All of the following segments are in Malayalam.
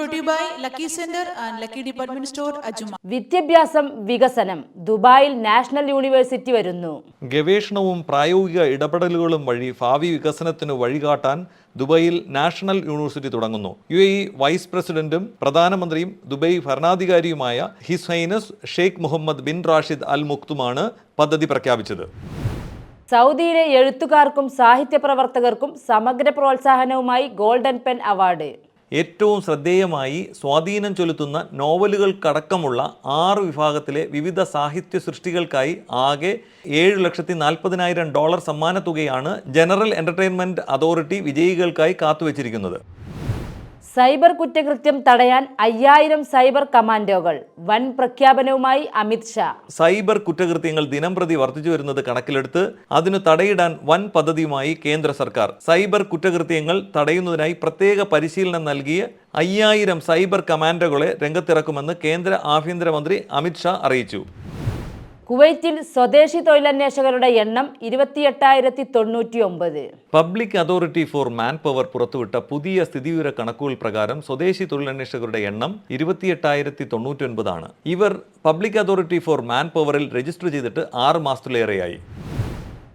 Brought to you by Lucky Center and Lucky Department Store, Ajuma. വിദ്യാഭ്യാസം വികസനം. ദുബായിൽ നാഷണൽ യൂണിവേഴ്സിറ്റി വരുന്നു. ഗവേഷണവും പ്രായോഗിക ഇടപെടലുകളും വഴി ഭാവി വികസനത്തിന് വഴികാട്ടാൻ ദുബൈയിൽ നാഷണൽ യൂണിവേഴ്സിറ്റി തുടങ്ങുന്നു. യു എ ഇ വൈസ് പ്രസിഡന്റും പ്രധാനമന്ത്രിയും Dubai ഭരണാധികാരിയുമായ his highness Sheikh Mohammed bin Rashid Al മുക്തുമാണ് പദ്ധതി പ്രഖ്യാപിച്ചത്. സൗദിയിലെ എഴുത്തുകാർക്കും സാഹിത്യ പ്രവർത്തകർക്കും സമഗ്ര പ്രോത്സാഹനവുമായി ഗോൾഡൻ പെൻ അവാർഡ്. ഏറ്റവും ശ്രദ്ധേയമായി സ്വാധീനം ചെലുത്തുന്ന നോവലുകൾക്കടക്കമുള്ള ആറ് വിഭാഗത്തിലെ വിവിധ സാഹിത്യ സൃഷ്ടികൾക്കായി ആകെ ഏഴ് ലക്ഷത്തി നാൽപ്പതിനായിരം ഡോളർ സമ്മാനത്തുകയാണ് ജനറൽ എന്റർടൈൻമെന്റ് അതോറിറ്റി വിജയികൾക്കായി കാത്തുവച്ചിരിക്കുന്നത്. സൈബർ കുറ്റകൃത്യം തടയാൻ അയ്യായിരം സൈബർ കമാൻഡോകൾ. വൻ പ്രഖ്യാപനവുമായി അമിത് ഷാ. സൈബർ കുറ്റകൃത്യങ്ങൾ ദിനംപ്രതി വർദ്ധിച്ചു വരുന്നത് കണക്കിലെടുത്ത് അതിനു തടയിടാൻ വൻ പദ്ധതിയുമായി കേന്ദ്ര സർക്കാർ. സൈബർ കുറ്റകൃത്യങ്ങൾ തടയുന്നതിനായി പ്രത്യേക പരിശീലനം നൽകിയ അയ്യായിരം സൈബർ കമാൻഡോകളെ രംഗത്തിറക്കുമെന്ന് കേന്ദ്ര ആഭ്യന്തരമന്ത്രി അമിത് ഷാ അറിയിച്ചു. കുവൈറ്റിൽ സ്വദേശി തൊഴിലന്വേഷകരുടെ എണ്ണം ഇരുപത്തിയെട്ടായിരത്തി തൊണ്ണൂറ്റി ഒമ്പത് public authority for man power പുറത്തുവിട്ട പുതിയ സ്ഥിതിവിവര കണക്കുകൾ പ്രകാരം സ്വദേശി തൊഴിലന്വേഷകരുടെ എണ്ണം ഇരുപത്തിയെട്ടായിരത്തി തൊണ്ണൂറ്റി ഒൻപതാണ് ഇവർ പബ്ലിക് അതോറിറ്റി ഫോർ മാൻ പവറിൽ രജിസ്റ്റർ ചെയ്തിട്ട് ആറ് മാസത്തിലേറെയായി.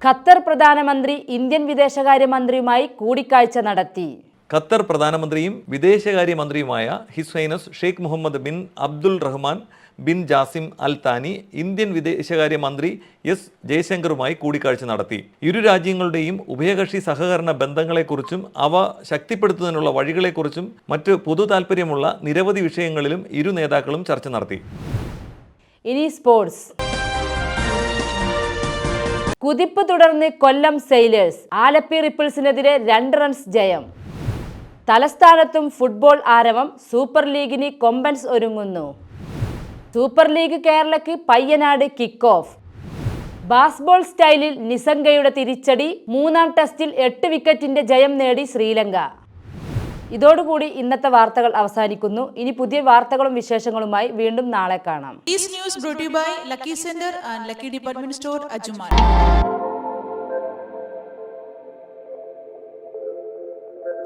ഖത്തർ പ്രധാനമന്ത്രി ഇന്ത്യൻ വിദേശകാര്യമന്ത്രിയുമായി കൂടിക്കാഴ്ച നടത്തി. ഖത്തർ പ്രധാനമന്ത്രിയും വിദേശകാര്യമന്ത്രിയുമായ his highness Sheikh Mohammed bin Abdul Rahman bin Jassim Al Thani Indian വിദേശകാര്യ മന്ത്രി എസ് ജയശങ്കറുമായി കൂടിക്കാഴ്ച നടത്തി. ഇരു രാജ്യങ്ങളുടെയും ഉഭയകക്ഷി സഹകരണ ബന്ധങ്ങളെക്കുറിച്ചും അവ ശക്തിപ്പെടുത്തുന്നതിനുള്ള വഴികളെക്കുറിച്ചും മറ്റ് പൊതു താൽപ്പര്യമുള്ള നിരവധി വിഷയങ്ങളിലും ഇരു നേതാക്കളും ചർച്ച നടത്തി. ഇനി സ്പോർട്സ്. കുതിപ്പ് തുടർന്ന് കൊല്ലം സെയിലേഴ്സ്. ആലപ്പി റിപ്പിൾസിനെതിരെ രണ്ട് റൺസ് ജയം. തലസ്ഥാനത്തും ഫുട്ബോൾ ആരവം സൂപ്പർ ലീഗിന് കൊമ്പൻസ് ഒരുങ്ങുന്നു. സൂപ്പർ ലീഗ് കേരളക്ക് പയ്യനാട് കിക്ക് ഓഫ് ബാസ്ബോൾ സ്റ്റൈലിൽ നിസംഗയുടെ തിരിച്ചടി മൂന്നാം ടെസ്റ്റിൽ എട്ട് വിക്കറ്റിന്റെ ജയം നേടി ശ്രീലങ്ക. ഇതോടുകൂടി ഇന്നത്തെ വാർത്തകൾ അവസാനിക്കുന്നു. ഇനി പുതിയ വാർത്തകളും വിശേഷങ്ങളുമായി വീണ്ടും നാളെ കാണാം. News by Lucky centre and Lucky department store